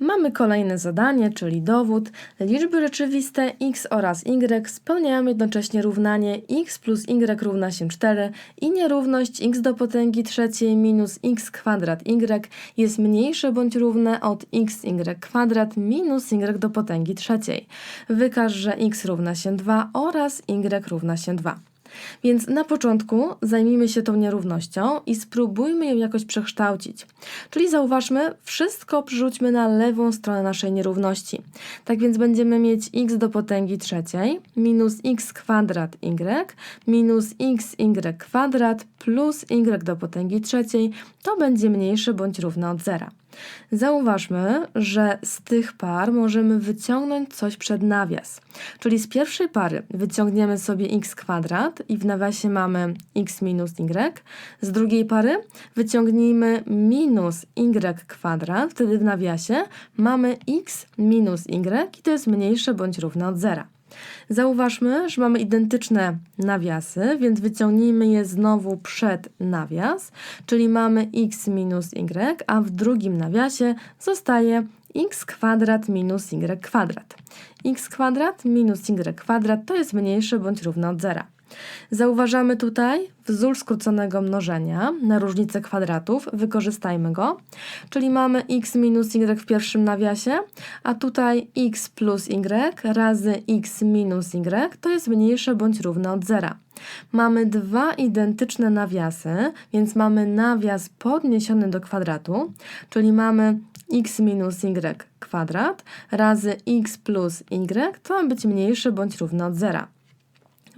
Mamy kolejne zadanie, czyli dowód. Liczby rzeczywiste x oraz y spełniają jednocześnie równanie x plus y równa się 4 i nierówność x do potęgi trzeciej minus x kwadrat y jest mniejsze bądź równe od xy kwadrat minus y do potęgi trzeciej. Wykaż, że x równa się 2 oraz y równa się 2. Więc na początku zajmijmy się tą nierównością i spróbujmy ją jakoś przekształcić. Czyli zauważmy, wszystko przerzućmy na lewą stronę naszej nierówności. Tak więc będziemy mieć x do potęgi trzeciej minus x kwadrat y minus xy kwadrat plus y do potęgi trzeciej to będzie mniejsze bądź równe od zera. Zauważmy, że z tych par możemy wyciągnąć coś przed nawias. Czyli z pierwszej pary wyciągniemy sobie x kwadrat i w nawiasie mamy x minus y. Z drugiej pary wyciągnijmy minus y kwadrat, wtedy w nawiasie mamy x minus y i to jest mniejsze bądź równe od zera. Zauważmy, że mamy identyczne nawiasy, więc wyciągnijmy je znowu przed nawias, czyli mamy x minus y, a w drugim nawiasie zostaje x kwadrat minus y kwadrat. x kwadrat minus y kwadrat to jest mniejsze bądź równe od zera. Zauważamy tutaj wzór skróconego mnożenia na różnicę kwadratów. Wykorzystajmy go. Czyli mamy x minus y w pierwszym nawiasie, a tutaj x plus y razy x minus y to jest mniejsze bądź równe od zera. Mamy dwa identyczne nawiasy, więc mamy nawias podniesiony do kwadratu, czyli mamy x minus y kwadrat razy x plus y, to ma być mniejsze bądź równe od zera.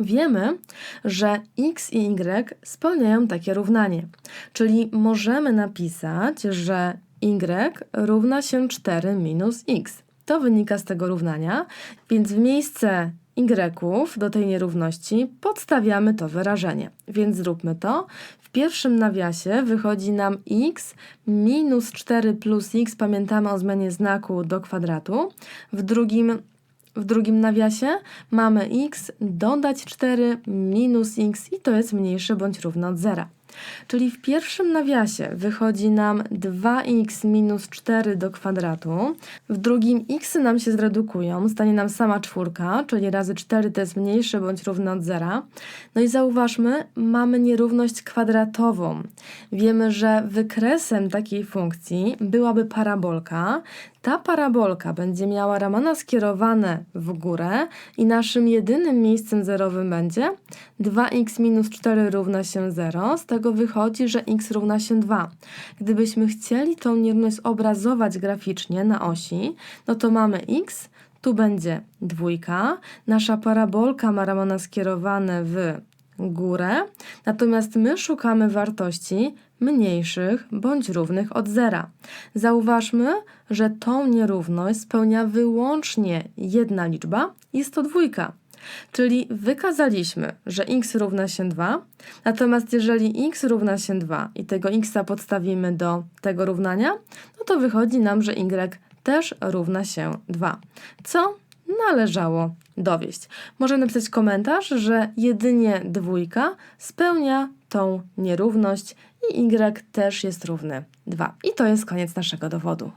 Wiemy, że x i y spełniają takie równanie, czyli możemy napisać, że y równa się 4 minus x. To wynika z tego równania, więc w miejsce y do tej nierówności podstawiamy to wyrażenie. Więc zróbmy to. W pierwszym nawiasie wychodzi nam x minus 4 plus x, pamiętamy o zmianie znaku do kwadratu. W drugim w drugim nawiasie mamy x dodać 4 minus x i to jest mniejsze bądź równe od zera. Czyli w pierwszym nawiasie wychodzi nam 2x minus 4 do kwadratu, w drugim x nam się zredukują, stanie nam sama czwórka, czyli razy 4 to jest mniejsze bądź równe od zera. No i zauważmy, mamy nierówność kwadratową. Wiemy, że wykresem takiej funkcji byłaby parabolka. Ta parabolka będzie miała ramana skierowane w górę i naszym jedynym miejscem zerowym będzie 2x minus 4 równa się 0. Z tego wychodzi, że x równa się 2. Gdybyśmy chcieli tą nierówność obrazować graficznie na osi, no to mamy x, tu będzie dwójka, nasza parabolka ma ramona skierowane w górę, natomiast my szukamy wartości mniejszych bądź równych od zera. Zauważmy, że tą nierówność spełnia wyłącznie jedna liczba, jest to dwójka. Czyli wykazaliśmy, że x równa się 2, natomiast jeżeli x równa się 2 i tego x podstawimy do tego równania, no to wychodzi nam, że y też równa się 2. Co należało dowieść. Można napisać komentarz, że jedynie dwójka spełnia tą nierówność i y też jest równy 2. I to jest koniec naszego dowodu.